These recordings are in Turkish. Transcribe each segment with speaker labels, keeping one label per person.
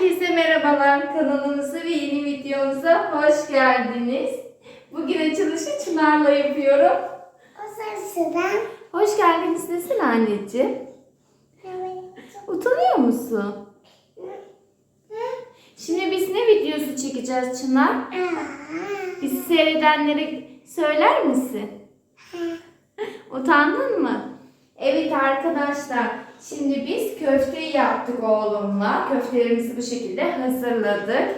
Speaker 1: Herkese merhabalar. Kanalımıza ve yeni videomuza hoş geldiniz. Bugün açılışı Çınar'la yapıyorum.
Speaker 2: O sırasıdan
Speaker 1: Hoş geldiniz desene anneciğim. Utanıyor musun? Şimdi biz ne videosu çekeceğiz Çınar? Bizi seyredenlere söyler misin? Utandın mı? Evet arkadaşlar. Şimdi biz köfteyi yaptık oğlumla. Köftelerimizi bu şekilde hazırladık.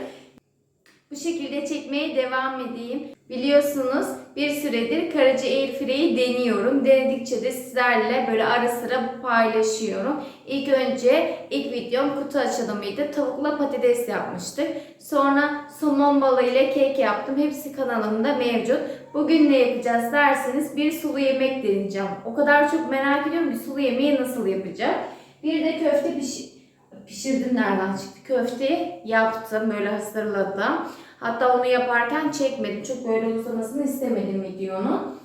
Speaker 1: Bu şekilde çekmeye devam edeyim. Biliyorsunuz bir süredir Karaca Airfryer'i deniyorum. Denedikçe de sizlerle böyle ara sıra paylaşıyorum. İlk önce ilk videom kutu açılımıydı. Tavukla patates yapmıştık. Sonra somon balığı ile kek yaptım. Hepsi kanalımda mevcut. Bugün ne yapacağız derseniz bir sulu yemek deneyeceğim. O kadar çok merak ediyorum bir sulu yemeği nasıl yapacağım. Bir de köfte piş pişirdim nereden çıktı. Köfte yaptım böyle hazırladım. Hatta onu yaparken çekmedim. Çok böyle uzamasını istemedim videonun.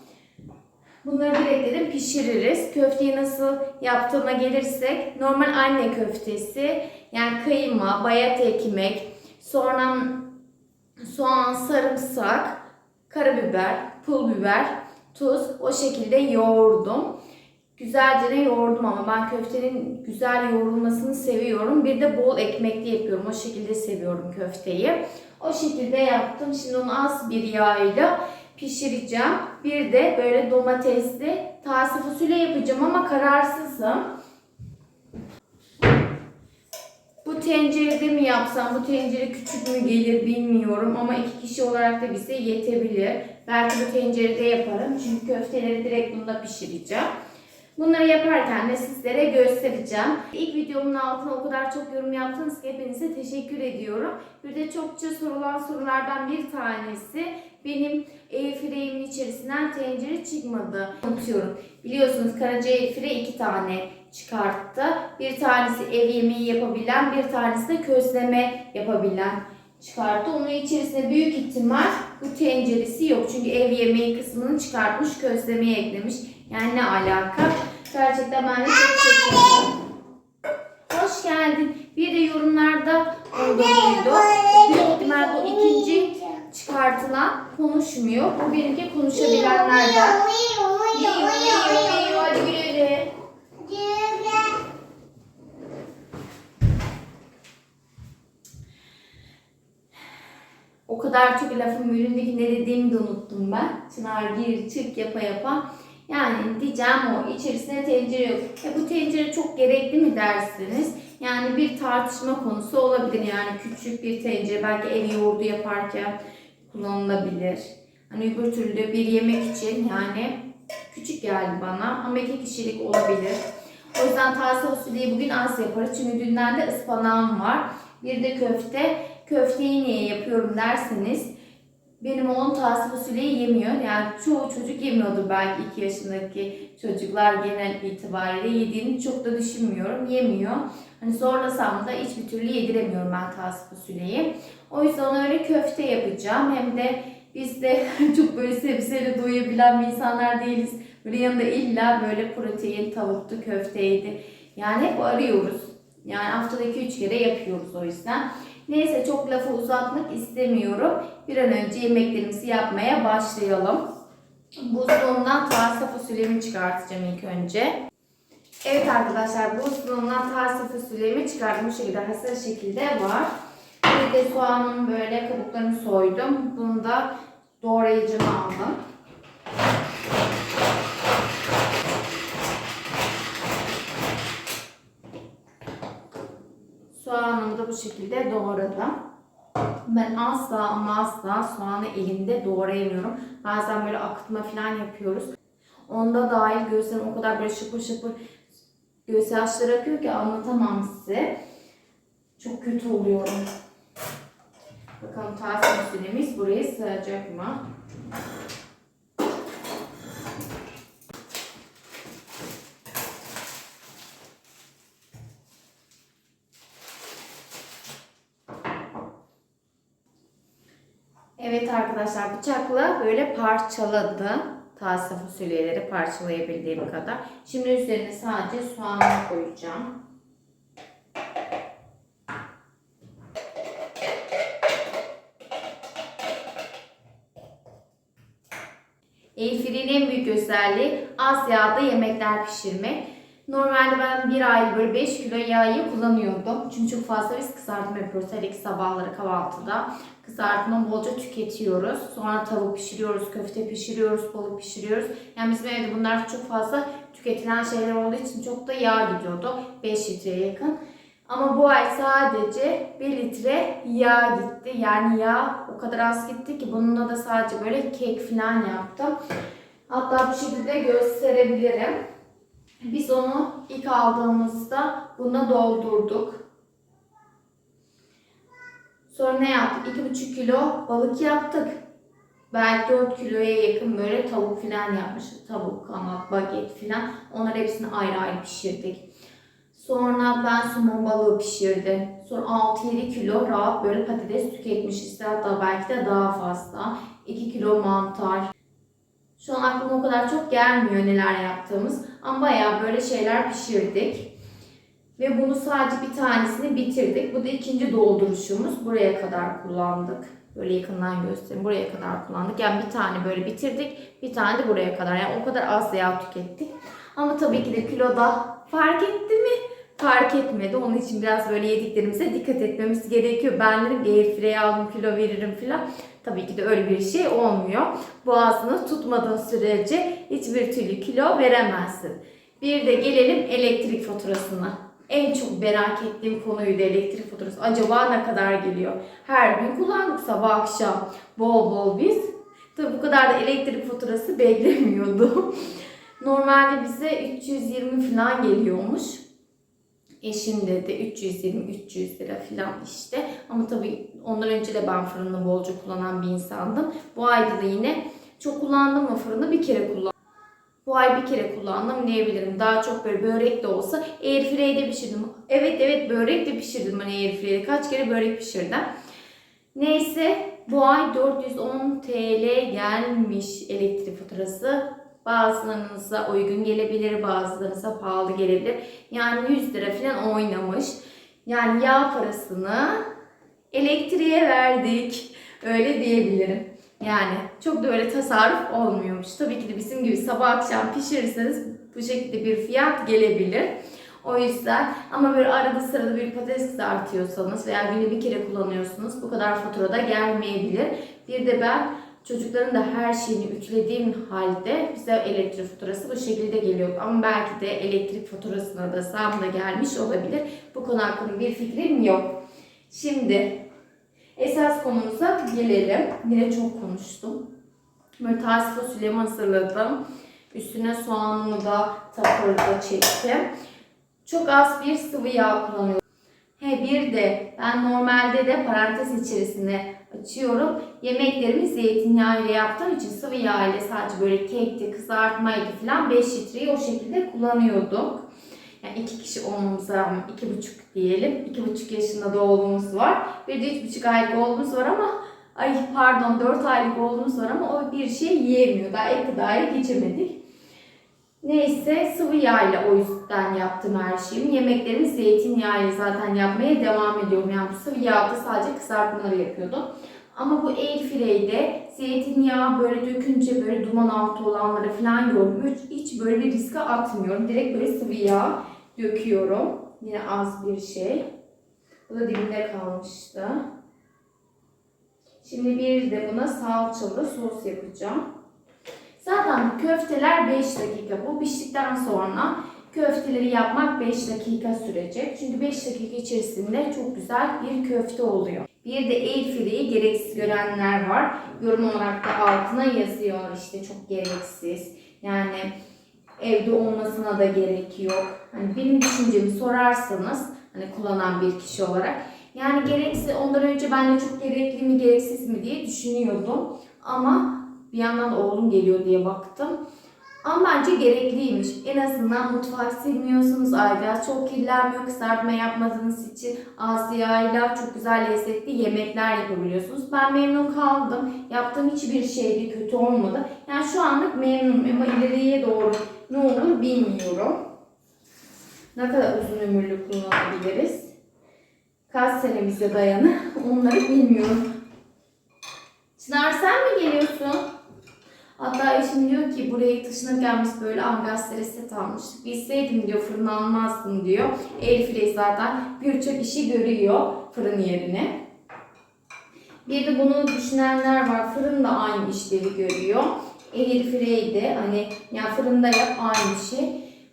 Speaker 1: Bunları direkt dedim pişiririz. Köfteyi nasıl yaptığıma gelirsek normal anne köftesi yani kıyma, bayat ekmek, sonra soğan, sarımsak, karabiber, pul biber, tuz o şekilde yoğurdum. Güzelce de yoğurdum ama ben köftenin güzel yoğrulmasını seviyorum. Bir de bol ekmekli yapıyorum. O şekilde seviyorum köfteyi. O şekilde yaptım. Şimdi onu az bir yağıyla pişireceğim. Bir de böyle domatesli taze fasulye yapacağım ama kararsızım. Bu tencerede mi yapsam, bu tencere küçük mü gelir bilmiyorum ama iki kişi olarak da bize yetebilir. Belki bu tencerede yaparım çünkü köfteleri direkt bunda pişireceğim. Bunları yaparken de sizlere göstereceğim. İlk videomun altına o kadar çok yorum yaptınız ki hepinize teşekkür ediyorum. Bir de çokça sorulan sorulardan bir tanesi benim airfryer'imin içerisinden tencere çıkmadı. Unutuyorum. Biliyorsunuz Karaca airfryer iki tane çıkarttı. Bir tanesi ev yemeği yapabilen, bir tanesi de közleme yapabilen çıkarttı. Onun içerisinde büyük ihtimal bu tenceresi yok. Çünkü ev yemeği kısmını çıkartmış, közlemeye eklemiş. Yani ne alaka? Gerçekten ben de çok şaşırdım. Hoş geldin. Bir de yorumlarda oldu buydu. Büyük ihtimal bu ikinci çıkartılan konuşmuyor. Bu benimki konuşabilenlerden. İyi, iyi, iyi. Hadi. O kadar çok lafın bölümündeki ne dediğimi de unuttum ben. Çınar gir çık yapa yapa. Yani diyeceğim o içerisine tencere yok. E bu tencere çok gerekli mi dersiniz? Yani bir tartışma konusu olabilir. Yani küçük bir tencere belki ev yoğurdu yaparken kullanılabilir. Hani öbür türlü bir yemek için yani küçük geldi bana ama iki kişilik olabilir. O yüzden taze fasulyeyi bugün az yaparız. Çünkü dünden de ıspanağım var. Bir de köfte. Köfteyi niye yapıyorum derseniz benim oğlum taze fasulyeyi yemiyor. Yani çoğu çocuk yemiyordu belki 2 yaşındaki çocuklar genel itibariyle yediğini çok da düşünmüyorum. Yemiyor. Hani zorlasam da hiçbir türlü yediremiyorum ben taze fasulyeyi. O yüzden ona öyle köfte yapacağım. Hem de biz de çok böyle sebzeyle doyabilen bir insanlar değiliz. Böyle yanında illa böyle protein, tavuktu, köfteydi. Yani hep arıyoruz. Yani haftada 2-3 kere yapıyoruz o yüzden. Neyse çok lafı uzatmak istemiyorum. Bir an önce yemeklerimizi yapmaya başlayalım. Buzdolabından taze fasulyemi çıkartacağım ilk önce. Evet arkadaşlar buzdolabından taze fasulyemi çıkardım. Bu şekilde hazır şekilde var. Bir de soğanın böyle kabuklarını soydum. Bunu da doğrayıcıma aldım. Da bu şekilde doğradım. Ben asla ama asla soğanı elimde doğrayamıyorum. Bazen böyle akıtma falan yapıyoruz. Onda dahil göğslerim o kadar böyle şıpır şıpır göğüs yaşları akıyor ki anlatamam size. Çok kötü oluyorum. Bakalım taze fasulyemiz buraya sığacak mı? arkadaşlar bıçakla böyle parçaladım. Taze fasulyeleri parçalayabildiğim kadar. Şimdi üzerine sadece soğanı koyacağım. Airfryer'in en büyük özelliği az yağda yemekler pişirmek. Normalde ben bir ay böyle 5 kilo yağı kullanıyordum. Çünkü çok fazla biz kızartma yapıyoruz. Her iki sabahları kahvaltıda. Kızartma bolca tüketiyoruz. Sonra tavuk pişiriyoruz, köfte pişiriyoruz, balık pişiriyoruz. Yani bizim evde bunlar çok fazla tüketilen şeyler olduğu için çok da yağ gidiyordu. 5 litreye yakın. Ama bu ay sadece 1 litre yağ gitti. Yani yağ o kadar az gitti ki bununla da sadece böyle kek falan yaptım. Hatta bu şekilde gösterebilirim. Biz onu ilk aldığımızda buna doldurduk. Sonra ne yaptık? 2,5 kilo balık yaptık. Belki 4 kiloya yakın böyle tavuk falan yapmışız. Tavuk, kanat, baget falan. Onları hepsini ayrı ayrı pişirdik. Sonra ben somon balığı pişirdim. Sonra 6-7 kilo rahat böyle patates tüketmişiz. Hatta belki de daha fazla. 2 kilo mantar. Şu an aklıma o kadar çok gelmiyor neler yaptığımız. Ama bayağı böyle şeyler pişirdik. Ve bunu sadece bir tanesini bitirdik. Bu da ikinci dolduruşumuz. Buraya kadar kullandık. Böyle yakından göstereyim. Buraya kadar kullandık. Yani bir tane böyle bitirdik. Bir tane de buraya kadar. Yani o kadar az yağ tükettik. Ama tabii ki de kiloda fark etti mi? Fark etmedi. Onun için biraz böyle yediklerimize dikkat etmemiz gerekiyor. Ben dedim bir aldım kilo veririm falan. Tabii ki de öyle bir şey olmuyor. Boğazını tutmadığın sürece hiçbir türlü kilo veremezsin. Bir de gelelim elektrik faturasına. En çok merak ettiğim konuydu elektrik faturası. Acaba ne kadar geliyor? Her gün kullandık sabah akşam bol bol biz. Tabii bu kadar da elektrik faturası beklemiyordum. Normalde bize 320 falan geliyormuş. Eşim dedi 320-300 lira falan işte. Ama tabii ondan önce de ben fırını bolca kullanan bir insandım. Bu ayda da yine çok kullandım mı fırını bir kere kullandım. Bu ay bir kere kullandım diyebilirim. Daha çok böyle börek de olsa airfryer'de pişirdim. Evet evet börek de pişirdim ben airfryer'de. Kaç kere börek pişirdim. Neyse bu ay 410 TL gelmiş elektrik faturası. Bazılarınıza uygun gelebilir, bazılarınıza pahalı gelebilir. Yani 100 lira falan oynamış. Yani yağ parasını elektriğe verdik. Öyle diyebilirim. Yani çok da öyle tasarruf olmuyormuş. Tabii ki de bizim gibi sabah akşam pişirirseniz bu şekilde bir fiyat gelebilir. O yüzden ama böyle arada sırada bir patates kızartıyorsanız veya günde bir kere kullanıyorsunuz bu kadar faturada gelmeyebilir. Bir de ben çocukların da her şeyini ütlediğim halde bize elektrik faturası bu şekilde geliyor. Ama belki de elektrik faturasına da zam da gelmiş olabilir. Bu konu hakkında bir fikrim yok. Şimdi esas konumuza gelelim. Yine çok konuştum. Böyle taze fasulyemi hazırladım. Üstüne soğanımı da tapırda çektim. Çok az bir sıvı yağ kullanıyorum. He bir de ben normalde de parantez içerisine açıyorum. Yemeklerimi zeytinyağı ile yaptığım için sıvı yağ ile sadece böyle kekti, kızartmaydı falan 5 litreyi o şekilde kullanıyorduk. Yani iki kişi olmamıza rağmen iki buçuk diyelim. iki buçuk yaşında da var. Bir de üç buçuk aylık oğlumuz var ama ay pardon 4 aylık oğlumuz var ama o bir şey yiyemiyor. Daha ek gıdaya geçemedik. Neyse sıvı yağ ile o yüzden yaptım her şeyimi. Yemeklerimi zeytinyağı ile zaten yapmaya devam ediyorum. Yani bu sıvı yağda sadece kızartmaları yapıyordum. Ama bu airfryer'de zeytinyağı böyle dökünce böyle duman altı olanları falan gördüm. Hiç, hiç böyle bir riske atmıyorum. Direkt böyle sıvı yağ döküyorum. Yine az bir şey. Bu da dibinde kalmıştı. Şimdi bir de buna salçalı sos yapacağım. Zaten köfteler 5 dakika. Bu piştikten sonra köfteleri yapmak 5 dakika sürecek. Çünkü 5 dakika içerisinde çok güzel bir köfte oluyor. Bir de airfryer'i gereksiz görenler var. Yorum olarak da altına yazıyor işte çok gereksiz. Yani evde olmasına da gerek yok. Hani benim düşüncemi sorarsanız hani kullanan bir kişi olarak yani gereksiz ondan önce ben de çok gerekli mi gereksiz mi diye düşünüyordum. Ama bir yandan da oğlum geliyor diye baktım. Ama bence gerekliymiş. En azından mutfak silmiyorsunuz. Ayrıca çok kirlenmiyor. Kızartma yapmadığınız için Asya'yla çok güzel lezzetli yemekler yapabiliyorsunuz. Ben memnun kaldım. Yaptığım hiçbir şey de kötü olmadı. Yani şu anlık memnunum ama ileriye doğru ne olur bilmiyorum. Ne kadar uzun ömürlü kullanabiliriz. Kaç sene bize dayanır onları bilmiyorum. Çınar sen mi geliyorsun? Hatta Ayşem diyor ki buraya taşınırken biz böyle angastere set almıştık. Bilseydim diyor fırın almazdım diyor. Airfryer zaten birçok işi görüyor fırın yerine. Bir de bunu düşünenler var. Fırın da aynı işlevi görüyor. Airfryer de hani yani fırında yap aynı şey.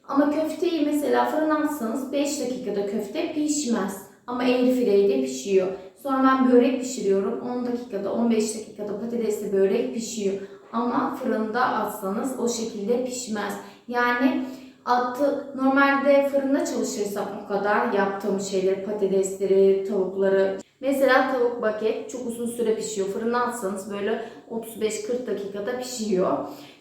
Speaker 1: Ama köfteyi mesela fırına atsanız 5 dakikada köfte pişmez. Ama airfryer'de pişiyor. Sonra ben börek pişiriyorum. 10 dakikada, 15 dakikada patatesli börek pişiyor. Ama fırında atsanız o şekilde pişmez. Yani attı, normalde fırında çalışırsam o kadar yaptığım şeyleri, patatesleri, tavukları. Mesela tavuk baket çok uzun süre pişiyor. Fırına atsanız böyle 35-40 dakikada pişiyor.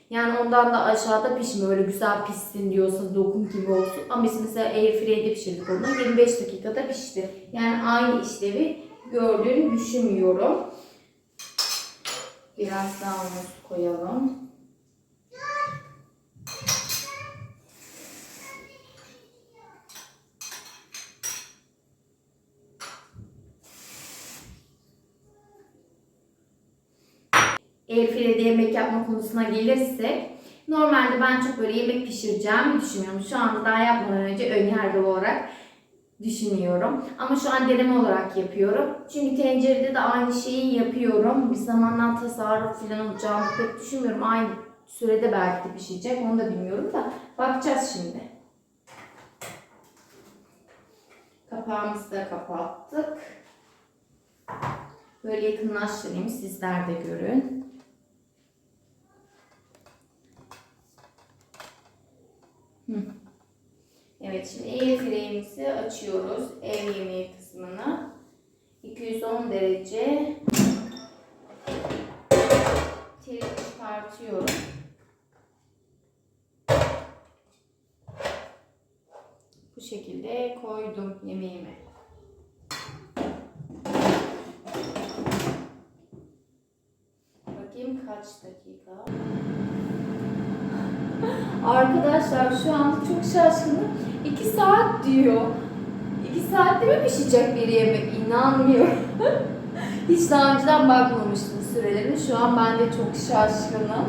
Speaker 1: Yani ondan da aşağıda pişmiyor. Böyle güzel pişsin diyorsanız dokun gibi olsun. Ama biz mesela airfryer'de pişirdik onu. 25 dakikada pişti. Yani aynı işlevi gördüğünü düşünmüyorum. Biraz daha muz koyalım. Airfryer'de yemek yapma konusuna gelirsek normalde ben çok böyle yemek pişireceğimi düşünmüyorum. Şu anda daha yapmadan önce ön yargılı olarak düşünüyorum. Ama şu an deneme olarak yapıyorum. Çünkü tencerede de aynı şeyi yapıyorum. Bir zamandan tasarruf falan olacağını pek düşünmüyorum. Aynı sürede belki de pişecek. Onu da bilmiyorum da. Bakacağız şimdi. Kapağımızı da kapattık. Böyle yakınlaştırayım. Sizler de görün. Hı. Evet şimdi airfryer'imizi açıyoruz. Ev yemeği kısmını. 210 derece teri çıkartıyorum. Bu şekilde koydum yemeğimi. Bakayım kaç dakika. Arkadaşlar şu an çok şaşkınım. 2 saat diyor. 2 saatte mi pişecek bir yemek? İnanmıyorum. Hiç daha önceden bakmamıştım sürelerine. Şu an ben de çok şaşkınım.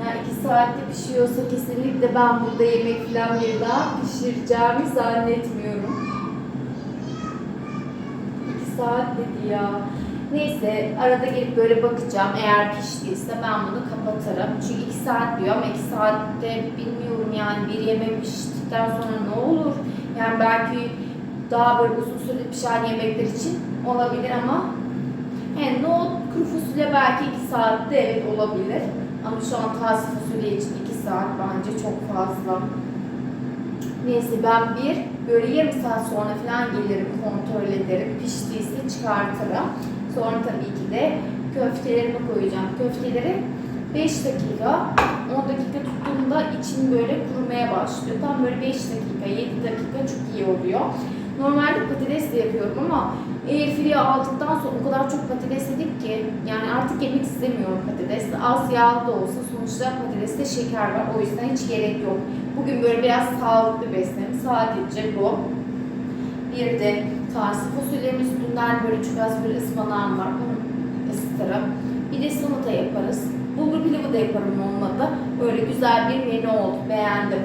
Speaker 1: Yani 2 saatte pişiyorsa kesinlikle ben burada yemek falan bir daha pişireceğimi zannetmiyorum. 2 saat dedi ya. Neyse arada gelip böyle bakacağım. Eğer piştiyse ben bunu kapatırım. Çünkü 2 saat diyor ama 2 saatte bilmiyorum yani bir yemek piştikten sonra ne olur? Yani belki daha böyle uzun süre pişen yemekler için olabilir ama yani nohut kuru fasulye belki 2 saatte evet olabilir. Ama şu an taze fasulye için 2 saat bence çok fazla. Neyse ben bir böyle yarım saat sonra falan gelirim kontrol ederim. Piştiyse çıkartırım. Sonra tabii ki de köftelerimi koyacağım. Köfteleri 5 dakika, 10 dakika tuttuğumda için böyle kurumaya başlıyor. Tam böyle 5 dakika, 7 dakika çok iyi oluyor. Normalde patates de yapıyorum ama airfryer'e aldıktan sonra o kadar çok patates yedik ki yani artık yemek istemiyorum patates. Az yağlı da olsa sonuçta patateste şeker var. O yüzden hiç gerek yok. Bugün böyle biraz sağlıklı beslenim. Sadece bu. Bir de taze fasulyenin üstünden böyle çok az bir ıspanağım var. Onu ısıtırım. Bir de salata yaparız. Bulgur pilavı da yaparım olmadı. Böyle güzel bir menü oldu. Beğendim.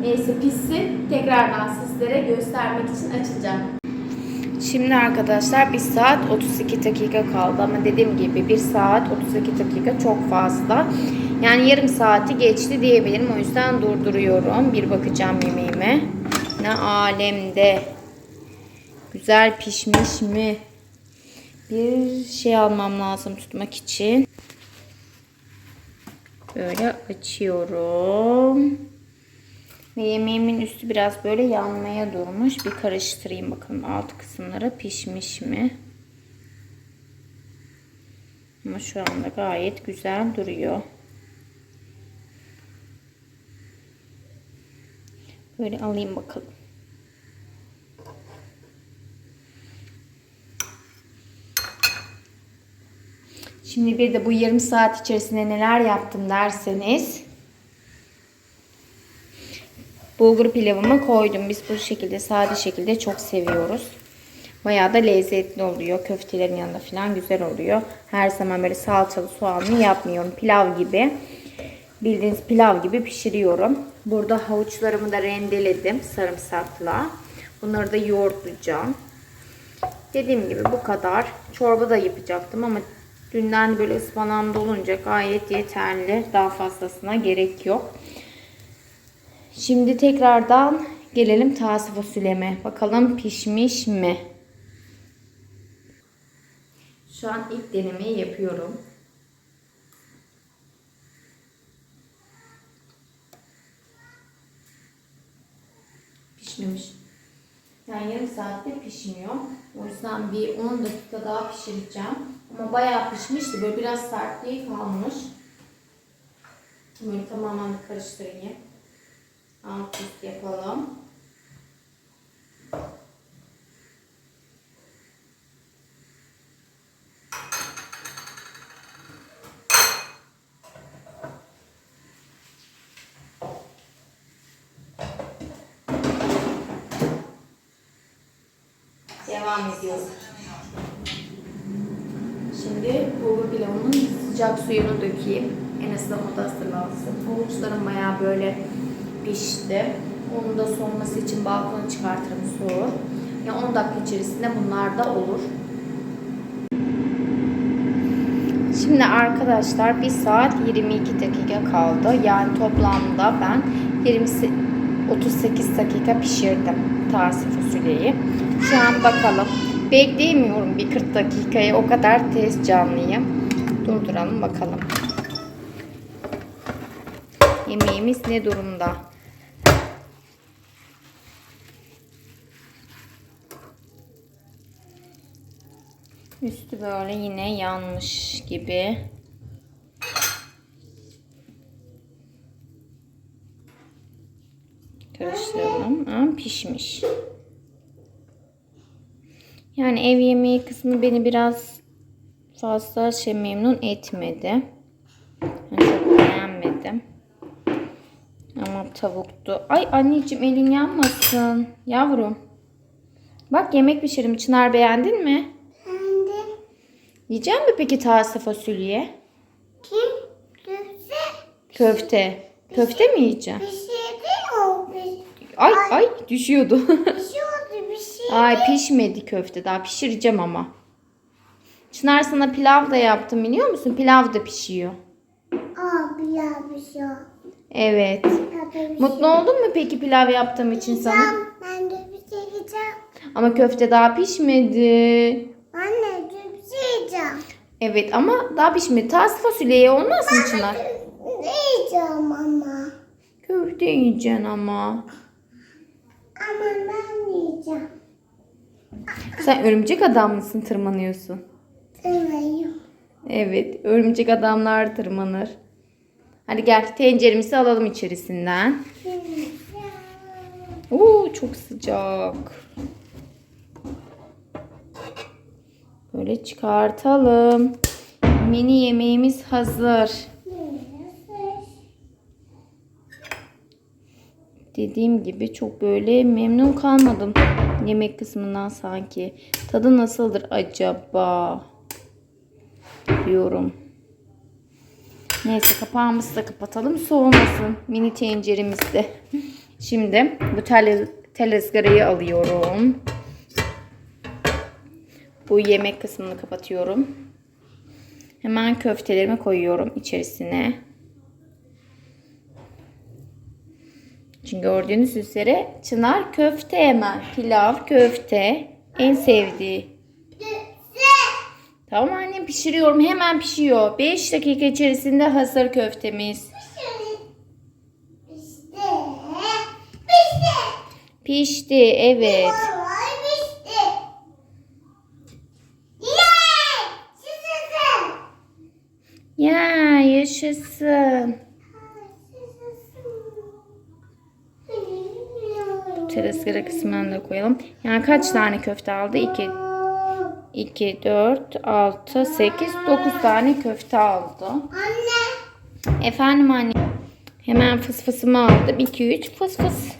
Speaker 1: Neyse pişsin. Tekrardan sizlere göstermek için açacağım. Şimdi arkadaşlar 1 saat 32 dakika kaldı ama dediğim gibi 1 saat 32 dakika çok fazla. Yani yarım saati geçti diyebilirim. O yüzden durduruyorum. Bir bakacağım yemeğime. Ne alemde. Güzel pişmiş mi? Bir şey almam lazım tutmak için. Böyle açıyorum. Ve yemeğimin üstü biraz böyle yanmaya durmuş. Bir karıştırayım bakalım alt kısımları pişmiş mi? Ama şu anda gayet güzel duruyor. Böyle alayım bakalım. Şimdi bir de bu yarım saat içerisinde neler yaptım derseniz bulgur pilavımı koydum. Biz bu şekilde sade şekilde çok seviyoruz. Bayağı da lezzetli oluyor. Köftelerin yanında falan güzel oluyor. Her zaman böyle salçalı soğanlı yapmıyorum. Pilav gibi. Bildiğiniz pilav gibi pişiriyorum. Burada havuçlarımı da rendeledim sarımsakla. Bunları da yoğurtlayacağım. Dediğim gibi bu kadar. Çorba da yapacaktım ama dünden böyle ıspanağım dolunca gayet yeterli. Daha fazlasına gerek yok. Şimdi tekrardan gelelim taze fasulyeme. Bakalım pişmiş mi? Şu an ilk denemeyi yapıyorum. Pişmemiş. Yani yarım saatte pişmiyor. O yüzden bir 10 dakika daha pişireceğim. Ama bayağı pişmişti. Böyle biraz sertliği kalmış. Böyle tamamen karıştırayım. Alt üst yapalım. Devam ediyorum. Şimdi bulgur pilavımın sıcak suyunu dökeyim. En azından o da hazırlansın. Havuçlarım bayağı böyle pişti. Onu da soğuması için balkona çıkartırım soğur. Ya 10 dakika içerisinde bunlar da olur. Şimdi arkadaşlar 1 saat 22 dakika kaldı. Yani toplamda ben 20 38 dakika pişirdim taze fasulyeyi. Şu an bakalım. Bekleyemiyorum bir 40 dakikayı. O kadar tez canlıyım. Durduralım bakalım. Yemeğimiz ne durumda? Üstü böyle yine yanmış gibi. Karıştıralım. Aa, pişmiş. Yani ev yemeği kısmı beni biraz fazla şey memnun etmedi. Ben çok beğenmedim. Ama tavuktu. Ay anneciğim elin yanmasın. Yavrum. Bak yemek pişirim. Çınar beğendin mi?
Speaker 2: Kendi
Speaker 1: Yiyecek mi peki taze fasulye?
Speaker 2: kim? Köfte
Speaker 1: Köfte. Köfte mi yiyeceksin?
Speaker 2: pişirdi o
Speaker 1: Ay ay düşüyordu.
Speaker 2: pişiyordu bir şey.
Speaker 1: ay pişmedi köfte. Daha pişireceğim ama. Çınar sana pilav da yaptım biliyor musun? Pilav da pişiyor.
Speaker 2: Aa bir şey.
Speaker 1: Evet.
Speaker 2: Bir
Speaker 1: Mutlu oldun mu peki pilav yaptığım için sana?
Speaker 2: Ben de bir şey yiyeceğim.
Speaker 1: Ama köfte daha pişmedi.
Speaker 2: Anne bir şey yiyeceğim.
Speaker 1: Evet ama daha pişmedi. Taze fasulyeye olmaz mı Çınar?
Speaker 2: Ne yiyeceğim ama?
Speaker 1: Köfte yiyeceksin ama.
Speaker 2: Ama ben yiyeceğim.
Speaker 1: Sen örümcek adam mısın tırmanıyorsun? Evet, örümcek adamlar tırmanır. Hadi gel tenceremizi alalım içerisinden. Oo çok sıcak. Böyle çıkartalım. Mini yemeğimiz hazır. Dediğim gibi çok böyle memnun kalmadım yemek kısmından sanki. Tadı nasıldır acaba? Diyorum. Neyse kapağımızı da kapatalım soğumasın mini tenceremizde. Şimdi bu tel, tel ızgarayı alıyorum. Bu yemek kısmını kapatıyorum. Hemen köftelerimi koyuyorum içerisine. Çünkü gördüğünüz üzere Çınar köfte yemez. Pilav, köfte en sevdiği. Tamam annem pişiriyorum. Hemen pişiyor. 5 dakika içerisinde hazır köftemiz. Pişti evet.
Speaker 2: Pişti. Yay! Yaşasın.
Speaker 1: Ya yaşasın. Tereskara kısmını da koyalım. Yani kaç tane köfte aldı? 2, 2, 4, 6, 8, 9 tane köfte aldı.
Speaker 2: Anne.
Speaker 1: Efendim anne. Hemen fıs fısımı aldım. 2, 3 fıs fıs.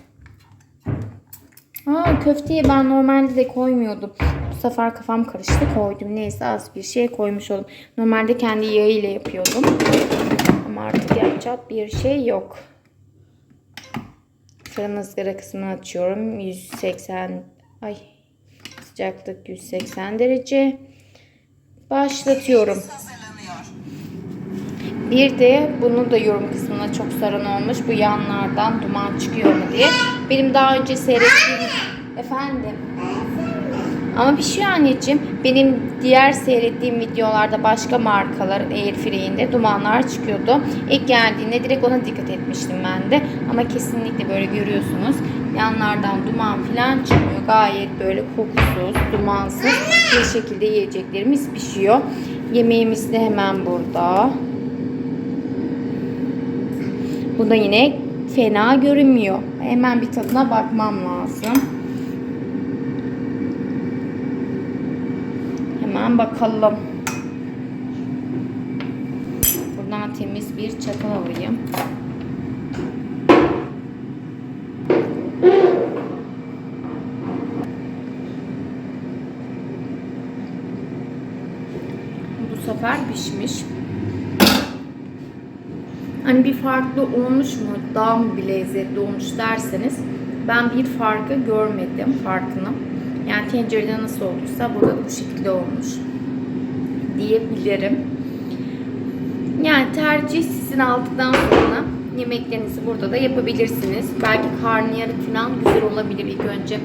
Speaker 1: Aa, köfteye ben normalde de koymuyordum. Bu sefer kafam karıştı koydum. Neyse az bir şey koymuş oldum. Normalde kendi yağıyla yapıyordum. Ama artık yapacak bir şey yok. Fırın ızgara kısmını açıyorum. 180 ay sıcaklık 180 derece. Başlatıyorum. Bir de bunu da yorum kısmına çok saran olmuş. Bu yanlardan duman çıkıyor mu diye. Benim daha önce seyrettiğim... Efendim? Ama bir şey anneciğim. Benim diğer seyrettiğim videolarda başka markaların airfryer'inde dumanlar çıkıyordu. İlk geldiğinde direkt ona dikkat etmiştim ben de. Ama kesinlikle böyle görüyorsunuz. Yanlardan duman falan çıkmıyor. Gayet böyle kokusuz, dumansız bir şekilde yiyeceklerimiz pişiyor. Yemeğimiz de hemen burada. Bu da yine fena görünmüyor. Hemen bir tadına bakmam lazım. Hemen bakalım. Buradan temiz bir çatal alayım. Bu sefer pişmiş. Hani bir farklı olmuş mu, daha mı bir lezzetli olmuş derseniz ben bir farkı görmedim farkını. Yani tencerede nasıl olduysa burada da bu şekilde olmuş diyebilirim. Yani tercih sizin aldıktan sonra yemeklerinizi burada da yapabilirsiniz. Belki karnıyarık falan güzel olabilir ilk önce.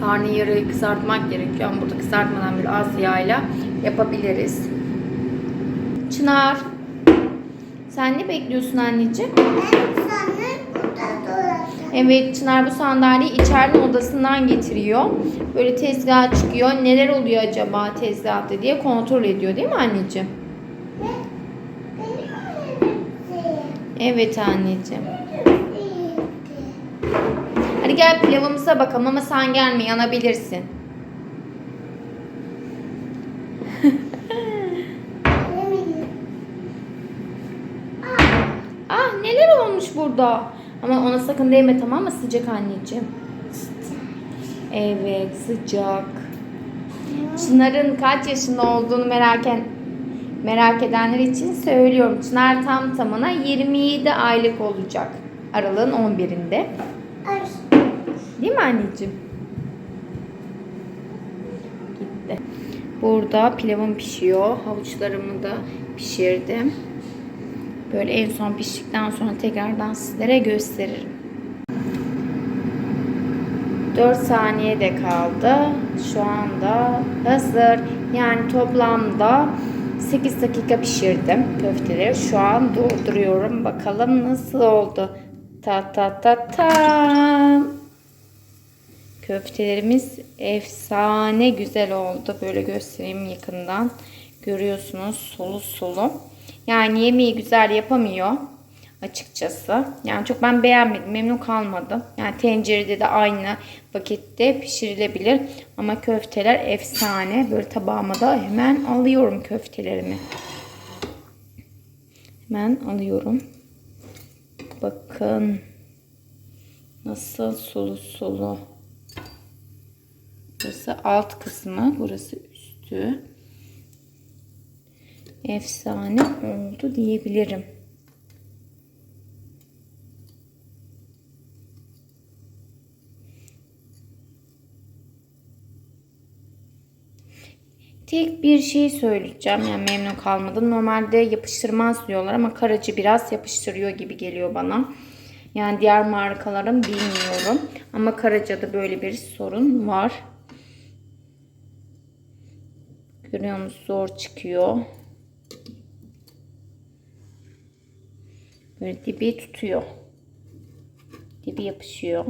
Speaker 1: Karnıyarığı kızartmak gerekiyor ama burada kızartmadan bir az yağıyla yapabiliriz. Çınar, sen ne bekliyorsun anneciğim?
Speaker 2: Ben sana burada.
Speaker 1: Evet Çınar bu sandalyeyi içeride odasından getiriyor. Böyle tezgaha çıkıyor. Neler oluyor acaba tezgahta diye kontrol ediyor değil mi anneciğim? Evet anneciğim. Hadi gel pilavımıza bakalım ama sen gelme yanabilirsin. Ah neler olmuş burada. Ama ona sakın değme tamam mı sıcak anneciğim? Evet sıcak. Çınar'ın kaç yaşında olduğunu merak merak edenler için söylüyorum. Çınar tam tamına 27 aylık olacak. Aralığın 11'inde. Değil mi anneciğim? Gitti. Burada pilavım pişiyor. Havuçlarımı da pişirdim. Böyle en son piştikten sonra tekrardan sizlere gösteririm. 4 saniye de kaldı. Şu anda hazır. Yani toplamda 8 dakika pişirdim köfteleri. Şu an durduruyorum. Bakalım nasıl oldu. Ta ta ta ta. Köftelerimiz efsane güzel oldu. Böyle göstereyim yakından. Görüyorsunuz solu solu. Yani yemeği güzel yapamıyor açıkçası. Yani çok ben beğenmedim. Memnun kalmadım. Yani tencerede de aynı vakitte pişirilebilir. Ama köfteler efsane. Böyle tabağıma da hemen alıyorum köftelerimi. Hemen alıyorum. Bakın. Nasıl sulu sulu. Burası alt kısmı. Burası üstü. Efsane oldu diyebilirim. Tek bir şey söyleyeceğim. Yani memnun kalmadım. Normalde yapıştırmaz diyorlar ama karacı biraz yapıştırıyor gibi geliyor bana. Yani diğer markaların bilmiyorum. Ama Karaca'da böyle bir sorun var. Görüyor musunuz? Zor çıkıyor. Böyle dibi tutuyor. Dibi yapışıyor.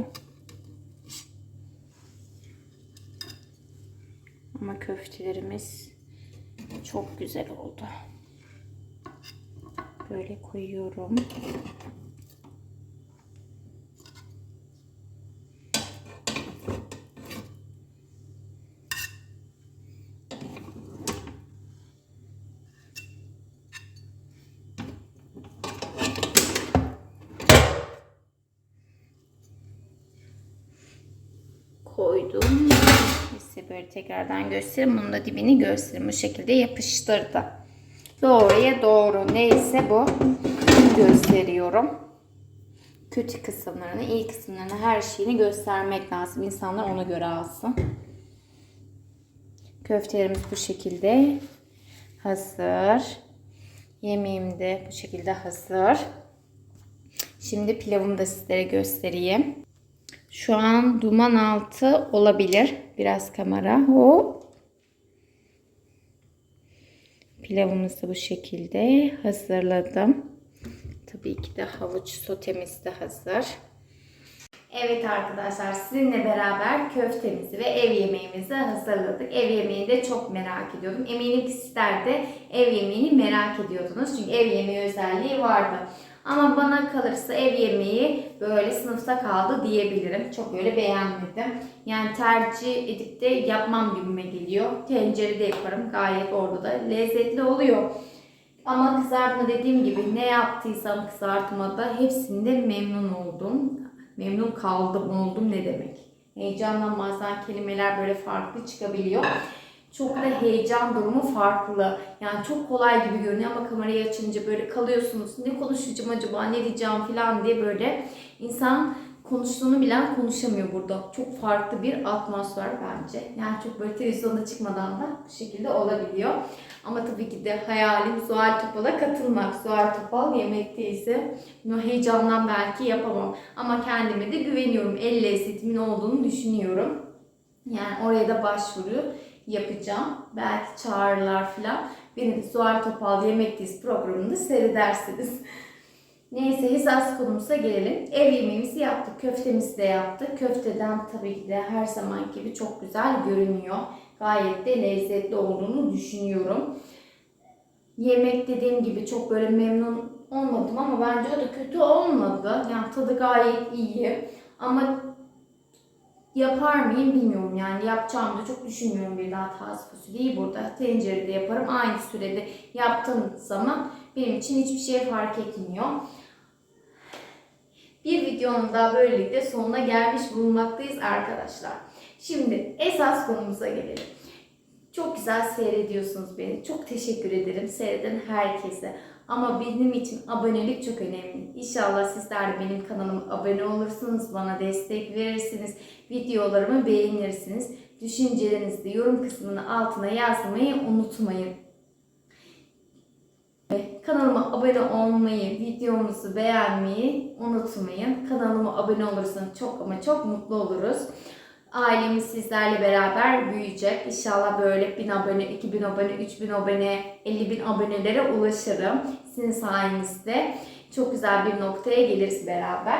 Speaker 1: Ama köftelerimiz çok güzel oldu. Böyle koyuyorum. Koydum. İşte böyle tekrardan göstereyim. Bunun da dibini göstereyim. Bu şekilde yapıştırdı. Doğruya doğru. Neyse bu. Gösteriyorum. Kötü kısımlarını, iyi kısımlarını, her şeyini göstermek lazım. İnsanlar ona göre alsın. Köftelerimiz bu şekilde hazır. Yemeğim de bu şekilde hazır. Şimdi pilavımı da sizlere göstereyim. Şu an duman altı olabilir. Biraz kamera. Hop. Pilavımızı bu şekilde hazırladım. Tabii ki de havuç sotemiz de hazır. Evet arkadaşlar sizinle beraber köftemizi ve ev yemeğimizi hazırladık. Ev yemeğini de çok merak ediyordum. Eminim ki sizler de ev yemeğini merak ediyordunuz. Çünkü ev yemeği özelliği vardı. Ama bana kalırsa ev yemeği böyle sınıfta kaldı diyebilirim. Çok böyle beğenmedim. Yani tercih edip de yapmam gibime geliyor. Tencerede yaparım. Gayet orada da lezzetli oluyor. Ama kızartma dediğim gibi ne yaptıysam kızartmada hepsinde memnun oldum. Memnun kaldım oldum ne demek. Heyecandan bazen kelimeler böyle farklı çıkabiliyor. Çok da heyecan durumu farklı. Yani çok kolay gibi görünüyor ama kamerayı açınca böyle kalıyorsunuz. Ne konuşacağım acaba, ne diyeceğim falan diye böyle insan konuştuğunu bilen konuşamıyor burada. Çok farklı bir atmosfer bence. Yani çok böyle televizyonda çıkmadan da bu şekilde olabiliyor. Ama tabii ki de hayalim Zuhal Topal'a katılmak. Zuhal Topal yemekteyse bunu heyecandan belki yapamam. Ama kendime de güveniyorum. El lezzetimin olduğunu düşünüyorum. Yani oraya da başvuru yapacağım. Belki çağırırlar falan. Beni de Zuhal Topal Yemekteyiz programında seyredersiniz. Neyse esas konumuza gelelim. Ev yemeğimizi yaptık. Köftemizi de yaptık. Köfteden tabii ki de her zaman gibi çok güzel görünüyor. Gayet de lezzetli olduğunu düşünüyorum. Yemek dediğim gibi çok böyle memnun olmadım ama bence o da kötü olmadı. Yani tadı gayet iyi. Ama yapar mıyım bilmiyorum yani yapacağımı da çok düşünmüyorum bir daha taze fasulyeyi burada tencerede yaparım. Aynı sürede yaptığım zaman benim için hiçbir şey fark etmiyor. Bir videonun daha böylelikle sonuna gelmiş bulunmaktayız arkadaşlar. Şimdi esas konumuza gelelim. Çok güzel seyrediyorsunuz beni. Çok teşekkür ederim seyreden herkese. Ama benim için abonelik çok önemli. İnşallah sizler de benim kanalıma abone olursunuz, bana destek verirsiniz, videolarımı beğenirsiniz. Düşüncelerinizi yorum kısmının altına yazmayı unutmayın. Kanalıma abone olmayı, videomuzu beğenmeyi unutmayın. Kanalıma abone olursanız çok ama çok mutlu oluruz. Ailemiz sizlerle beraber büyüyecek. İnşallah böyle 1000 abone, 2000 abone, 3000 abone, 50 bin abonelere ulaşırım. Sizin sayenizde çok güzel bir noktaya geliriz beraber.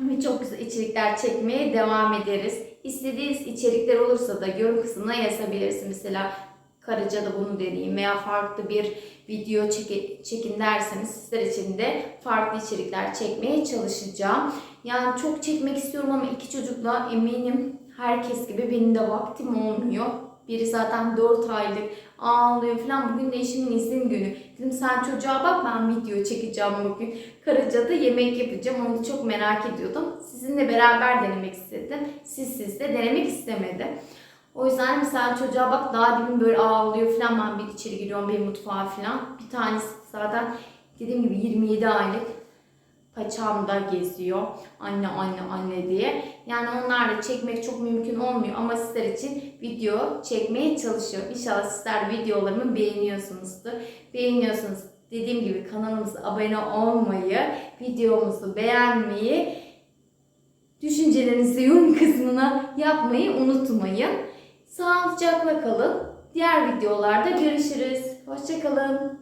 Speaker 1: Ve çok güzel içerikler çekmeye devam ederiz. İstediğiniz içerikler olursa da yorum kısmına yazabilirsiniz. Mesela Karaca'da bunu deneyeyim veya farklı bir video çeki- çekin derseniz sizler için de farklı içerikler çekmeye çalışacağım. Yani çok çekmek istiyorum ama iki çocukla eminim herkes gibi benim de vaktim olmuyor. Biri zaten 4 aylık ağlıyor falan. Bugün de eşimin izin günü. Dedim sen çocuğa bak ben video çekeceğim bugün. Karaca'da yemek yapacağım. Onu çok merak ediyordum. Sizinle beraber denemek istedim. Siz siz de denemek istemedim. O yüzden mesela çocuğa bak daha demin böyle ağlıyor falan ben bir içeri giriyorum bir mutfağa falan. Bir tanesi zaten dediğim gibi 27 aylık paçamda geziyor. Anne anne anne diye. Yani onlarla çekmek çok mümkün olmuyor ama sizler için video çekmeye çalışıyorum. İnşallah sizler videolarımı beğeniyorsunuzdur. Beğeniyorsanız dediğim gibi kanalımıza abone olmayı, videomuzu beğenmeyi, düşüncelerinizi yorum kısmına yapmayı unutmayın. Sağlıcakla kalın. Diğer videolarda görüşürüz. Hoşçakalın.